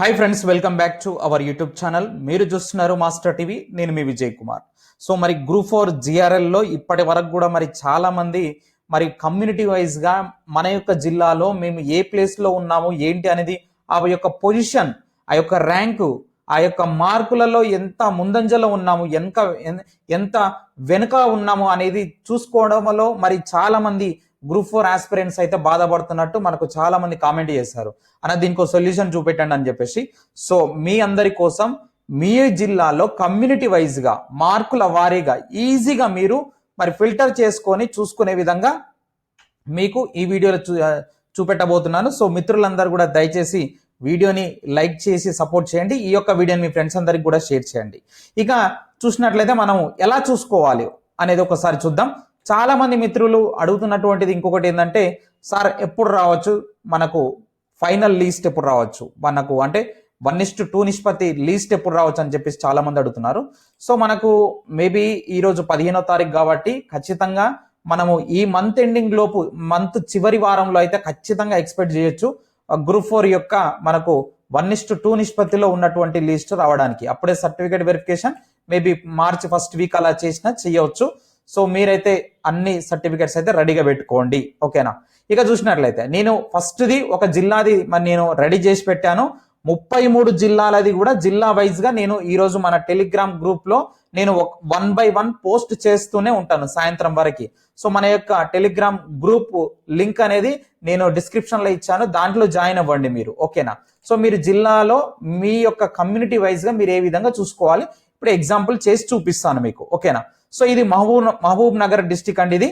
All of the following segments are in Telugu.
Hi friends welcome back to our YouTube channel మీరు చూస్తున్నారు మాస్టర్ టీవీ నేను మీ విజయ్ కుమార్ సో మరి గ్రూప్ ఫోర్ జిఆర్ఎల్లో ఇప్పటి వరకు కూడా మరి చాలా మంది మరి కమ్యూనిటీ వైజ్గా మన యొక్క జిల్లాలో మేము ఏ ప్లేస్లో ఉన్నాము ఏంటి అనేది ఆ యొక్క పొజిషన్ ఆ యొక్క ర్యాంకు ఆ యొక్క మార్కులలో ఎంత ముందంజలో ఉన్నాము ఎంత ఎంత వెనుక ఉన్నాము అనేది చూసుకోవడంలో మరి చాలామంది గ్రూప్ ఫోర్ ఆస్పిరెంట్స్ అయితే బాధపడుతున్నట్టు మనకు చాలా మంది కామెంట్ చేశారు. అన్న దీనికి సొల్యూషన్ చూపెట్టండి అని చెప్పేసి. సో మీ అందరి కోసం మీ జిల్లాలో కమ్యూనిటీ వైజ్గా మార్కుల వారీగా ఈజీగా మీరు మరి ఫిల్టర్ చేసుకొని చూసుకునే విధంగా మీకు ఈ వీడియోలో చూ చూపెట్టబోతున్నాను. సో మిత్రులందరూ కూడా దయచేసి వీడియోని లైక్ చేసి సపోర్ట్ చేయండి. ఈ యొక్క వీడియోని మీ ఫ్రెండ్స్ అందరికి కూడా షేర్ చేయండి. ఇక చూసినట్లయితే మనం ఎలా చూసుకోవాలి అనేది ఒకసారి చూద్దాం. చాలామంది మిత్రులు అడుగుతున్నటువంటిది ఇంకొకటి ఏంటంటే సార్ ఎప్పుడు రావచ్చు? మనకు ఫైనల్ లీస్ట్ ఎప్పుడు రావచ్చు? మనకు అంటే వన్ ఇస్ట్ టూ నిష్పత్తి లీస్ట్ ఎప్పుడు రావచ్చు? అని చెప్పేసి చాలా మంది అడుగుతున్నారు. సో మనకు మేబీ ఈరోజు పదిహేనో తారీఖు కాబట్టి ఖచ్చితంగా మనము ఈ మంత్ ఎండింగ్ లోపు మంత్ చివరి వారంలో అయితే ఖచ్చితంగా ఎక్స్పెక్ట్ చేయొచ్చు. గ్రూప్ ఫోర్ యొక్క మనకు వన్ ఇస్ట్ టూ నిష్పత్తిలో ఉన్నటువంటి లీస్ట్ రావడానికి. అప్పుడే certificate verification maybe March first week అలా చేసినా చేయవచ్చు. సో మీరైతే అన్ని సర్టిఫికెట్స్ అయితే రెడీగా పెట్టుకోండి. ఓకేనా? ఇక చూసినట్లయితే నేను ఫస్ట్ది ఒక జిల్లాది మరి నేను రెడీ చేసి పెట్టాను. ముప్పై మూడు జిల్లాలది కూడా జిల్లా వైజ్గా నేను ఈరోజు మన టెలిగ్రామ్ గ్రూప్లో నేను వన్ బై వన్ పోస్ట్ చేస్తూనే ఉంటాను సాయంత్రం వరకు. సో మన యొక్క టెలిగ్రామ్ గ్రూప్ లింక్ అనేది నేను డిస్క్రిప్షన్లో ఇచ్చాను. దాంట్లో జాయిన్ అవ్వండి మీరు. ఓకేనా? సో మీరు జిల్లాలో మీ యొక్క కమ్యూనిటీ వైజ్గా మీరు ఏ విధంగా చూసుకోవాలి? ఇప్పుడు ఎగ్జాంపుల్ చేసి చూపిస్తాను మీకు ఓకేనా? సో ఇది మహబూబ్ మహబూబ్ నగర్ డిస్టిక్ అండి ఇది.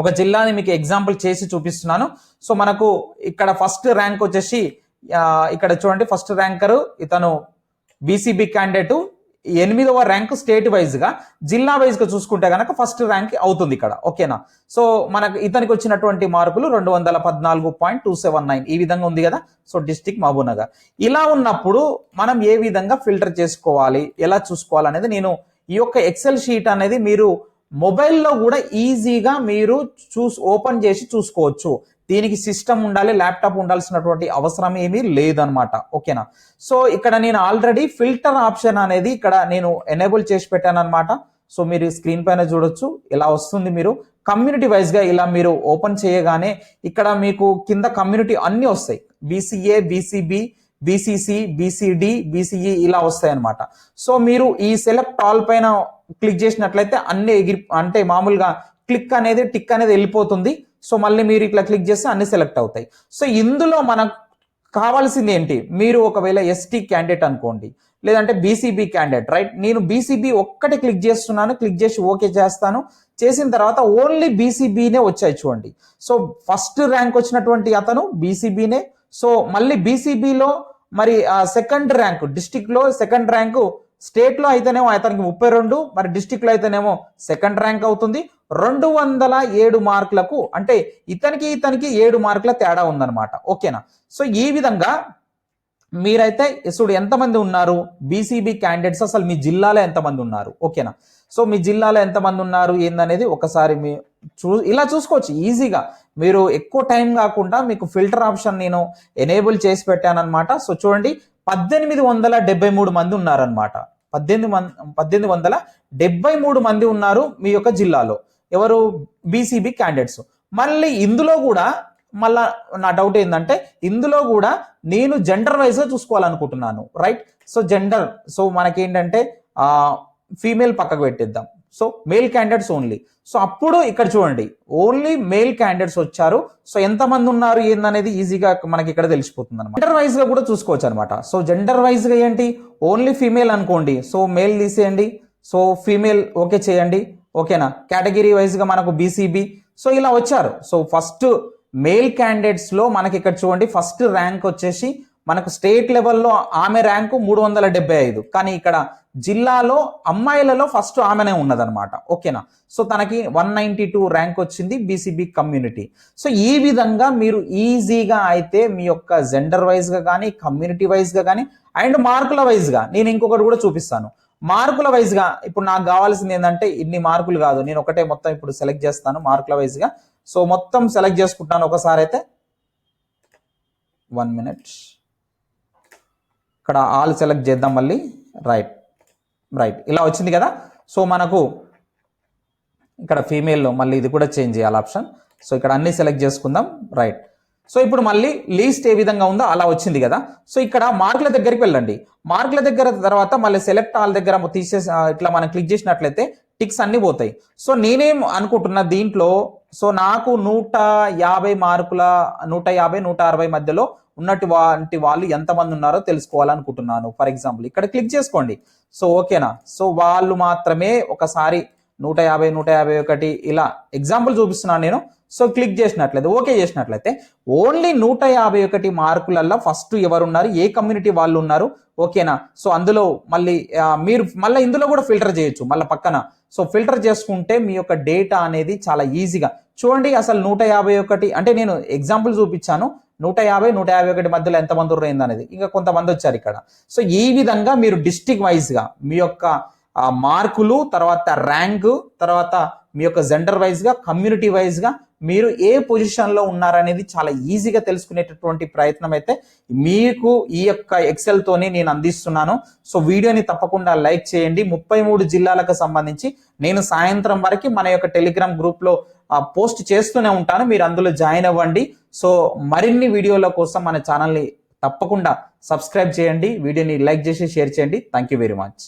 ఒక జిల్లాని మీకు ఎగ్జాంపుల్ చేసి చూపిస్తున్నాను. సో మనకు ఇక్కడ ఫస్ట్ ర్యాంక్ వచ్చేసి ఇక్కడ చూడండి ఫస్ట్ ర్యాంకరు ఇతను బీసీబీ క్యాండిడేటు ఎనిమిదవ ర్యాంక్ స్టేట్ వైజ్గా జిల్లా వైజ్గా చూసుకుంటే కనుక ఫస్ట్ ర్యాంక్ అవుతుంది ఇక్కడ. ఓకేనా? సో మనకు ఇతనికి వచ్చినటువంటి మార్కులు రెండు వందల పద్నాలుగు పాయింట్ టూ సెవెన్ నైన్ ఈ విధంగా ఉంది కదా? So district Mahabubnagar. ఇలా ఉన్నప్పుడు మనం ఏ విధంగా ఫిల్టర్ చేసుకోవాలి? ఎలా చూసుకోవాలి అనేది నేను ఈ యొక్క ఎక్సెల్ షీట్ అనేది మీరు మొబైల్లో కూడా ఈజీగా మీరు చూస్ ఓపెన్ చేసి చూసుకోవచ్చు. దీనికి సిస్టమ్ ఉండాలి ల్యాప్టాప్ ఉండాల్సినటువంటి అవసరం ఏమీ లేదనమాట ఓకేనా? సో ఇక్కడ నేను ఆల్రెడీ ఫిల్టర్ ఆప్షన్ అనేది ఇక్కడ నేను ఎనేబుల్ చేసి పెట్టాను అనమాట సో మీరు స్క్రీన్ పైన చూడొచ్చు. ఇలా వస్తుంది మీరు. కమ్యూనిటీ వైజ్గా ఇలా మీరు ఓపెన్ చేయగానే ఇక్కడ మీకు కింద కమ్యూనిటీ అన్నీ వస్తాయి. BCA BCB BCC BCD BCE ఇలా వస్తాయి అనమాట సో మీరు ఈ సెలెక్ట్ ఆల్ పైన క్లిక్ చేసినట్లయితే అన్ని ఎగిరి అంటే మామూలుగా క్లిక్ అనేది టిక్ అనేది వెళ్ళిపోతుంది. సో మళ్ళీ మీరు ఇట్లా క్లిక్ చేస్తే అన్ని సెలెక్ట్ అవుతాయి. సో ఇందులో మనకు కావాల్సింది ఏంటి? మీరు ఒకవేళ ఎస్టీ క్యాండిడేట్ అనుకోండి లేదంటే బీసీబీ క్యాండిడేట్ రైట్ నేను బీసీబీ ఒక్కటి క్లిక్ చేస్తున్నాను క్లిక్ చేసి ఓకే చేస్తాను. చేసిన తర్వాత ఓన్లీ బీసీబీనే వచ్చాయి చూడండి. సో ఫస్ట్ ర్యాంక్ వచ్చినటువంటి అతను బీసీబీనే సో మళ్ళీ బీసీబీలో మరి సెకండ్ ర్యాంక్ డిస్టిక్లో సెకండ్ ర్యాంకు స్టేట్లో అయితేనేమో అతనికి ముప్పై రెండు మరి డిస్టిక్లో అయితేనేమో సెకండ్ ర్యాంక్ అవుతుంది. రెండు వందల ఏడు మార్కులకు అంటే ఇతనికి ఇతనికి ఏడు మార్కుల తేడా ఉందన్నమాట. ఓకేనా? సో ఈ విధంగా మీరైతే ఇసుడు ఎంతమంది ఉన్నారు? బీసీబీ క్యాండిడేట్స్ అసలు మీ జిల్లాలో ఎంతమంది ఉన్నారు? ఓకేనా? సో మీ జిల్లాలో ఎంతమంది ఉన్నారు? ఏందనేది ఒకసారి మీ చూ ఇలా చూసుకోవచ్చు ఈజీగా. మీరు ఎక్కువ టైం కాకుండా మీకు ఫిల్టర్ ఆప్షన్ నేను ఎనేబుల్ చేసి పెట్టానమాట సో చూడండి పద్దెనిమిది వందల డెబ్బై మూడు మంది ఉన్నారనమాట పద్దెనిమిది మంది పద్దెనిమిది వందల డెబ్బై మూడు మంది ఉన్నారు మీ యొక్క జిల్లాలో. ఎవరు? బీసీబీ క్యాండిడేట్స్ మళ్ళీ ఇందులో కూడా మళ్ళా నా డౌట్ ఏంటంటే ఇందులో కూడా నేను జెండర్ వైజ్గా చూసుకోవాలనుకుంటున్నాను. రైట్ సో జెండర్ సో మనకేంటంటే ఫీమేల్ పక్కకు పెట్టిద్దాం. So male candidates only so అప్పుడు ఇక్కడ చూడండి ఓన్లీ మేల్ క్యాండిడేట్స్ వచ్చారు. సో ఎంతమంది ఉన్నారు ఏందనేది ఈజీగా మనకి ఇక్కడ తెలిసిపోతుంది అనమాట జెండర్ వైజ్గా కూడా చూసుకోవచ్చు అనమాట సో జెండర్ వైజ్గా ఏంటి? ఓన్లీ ఫీమేల్ అనుకోండి. సో మేల్ తీసేయండి. సో ఫీమేల్ ఓకే చేయండి. ఓకేనా కేటగిరీ వైజ్గా మనకు బీసీబీ సో ఇలా వచ్చారు. సో ఫస్ట్ మేల్ క్యాండిడేట్స్లో మనకి ఇక్కడ చూడండి ఫస్ట్ ర్యాంక్ వచ్చేసి మనకు స్టేట్ లెవెల్లో ఆమె ర్యాంకు మూడు వందల డెబ్బై ఐదు. కానీ ఇక్కడ జిల్లాలో అమ్మాయిలలో ఫస్ట్ ఆమెనే ఉన్నదనమాట ఓకేనా? సో తనకి వన్ నైంటీ టూ ర్యాంక్ వచ్చింది బీసీబీ కమ్యూనిటీ. సో ఈ విధంగా మీరు ఈజీగా అయితే మీ యొక్క జెండర్ వైజ్గా కానీ కమ్యూనిటీ వైజ్గా కానీ అండ్ మార్కుల వైజ్గా నేను ఇంకొకటి కూడా చూపిస్తాను. మార్కుల వైజ్గా ఇప్పుడు నాకు కావాల్సింది ఏంటంటే ఇన్ని మార్కులు కాదు. నేను ఒకటే మొత్తం ఇప్పుడు సెలెక్ట్ చేస్తాను మార్కుల వైజ్గా సో మొత్తం సెలెక్ట్ చేసుకుంటాను. ఒకసారి అయితే వన్ మినిట్ ఇక్కడ ఆల్ సెలెక్ట్ చేద్దాం మళ్ళీ. రైట్ రైట్ ఇలా వచ్చింది కదా. సో మనకు ఇక్కడ ఫీమేల్లో మళ్ళీ ఇది కూడా చేంజ్ చేయాలి ఆప్షన్ సో ఇక్కడ అన్ని సెలెక్ట్ చేసుకుందాం. రైట్ సో ఇప్పుడు మళ్ళీ లీస్ట్ ఏ విధంగా ఉందో అలా వచ్చింది కదా. సో ఇక్కడ మార్కుల దగ్గరికి వెళ్ళండి. మార్కుల దగ్గర తర్వాత మళ్ళీ సెలెక్ట్ ఆల్ దగ్గర తీసేసి ఇట్లా మనం క్లిక్ చేసినట్లయితే టిక్స్ అన్ని పోతాయి. సో నేనేం అనుకుంటున్నా దీంట్లో సో నాకు నూట యాభై మార్కుల నూట యాభై నూట అరవై మధ్యలో ఉన్నట్టు వంటి వాళ్ళు ఎంతమంది ఉన్నారో తెలుసుకోవాలనుకుంటున్నాను. ఫర్ ఎగ్జాంపుల్ ఇక్కడ క్లిక్ చేసుకోండి. సో ఓకేనా సో వాళ్ళు మాత్రమే ఒకసారి నూట యాభై నూట యాభై ఒకటి ఇలా ఎగ్జాంపుల్ చూపిస్తున్నాను నేను. సో క్లిక్ చేసినట్లయితే ఓకే చేసినట్లయితే ఓన్లీ నూట యాభై ఒకటి మార్కులల్లో ఫస్ట్ ఎవరున్నారు? ఏ కమ్యూనిటీ వాళ్ళు ఉన్నారు? ఓకేనా సో అందులో మళ్ళీ మీరు మళ్ళీ ఇందులో కూడా ఫిల్టర్ చేయొచ్చు. మళ్ళీ పక్కన. సో ఫిల్టర్ చేసుకుంటే మీ యొక్క డేటా అనేది చాలా ఈజీగా చూడండి అసలు నూట యాభై ఒకటి అంటే నేను ఎగ్జాంపుల్ చూపించాను. నూట యాభై నూట యాభై ఒకటి మధ్యలో ఎంతమంది ఉన్నారు అనేది ఇంకా కొంతమంది వచ్చారు ఇక్కడ. సో ఈ విధంగా మీరు డిస్టిక్ వైజ్గా మీ యొక్క మార్కులు తర్వాత ర్యాంకు తర్వాత మీ యొక్క జెండర్ వైజ్గా కమ్యూనిటీ వైజ్గా మీరు ఏ పొజిషన్లో ఉన్నారనేది చాలా ఈజీగా తెలుసుకునేటటువంటి ప్రయత్నం అయితే మీకు ఈ యొక్క ఎక్సెల్తోనే నేను అందిస్తున్నాను. సో వీడియోని తప్పకుండా లైక్ చేయండి. ముప్పై మూడు జిల్లాలకు సంబంధించి నేను సాయంత్రం వరకు మన యొక్క టెలిగ్రామ్ గ్రూప్లో పోస్ట్ చేస్తూనే ఉంటాను. మీరు అందులో జాయిన్ అవ్వండి. సో మరిన్ని వీడియోల కోసం మన ఛానల్ని తప్పకుండా సబ్స్క్రైబ్ చేయండి. వీడియోని లైక్ చేసి షేర్ చేయండి. Thank you very much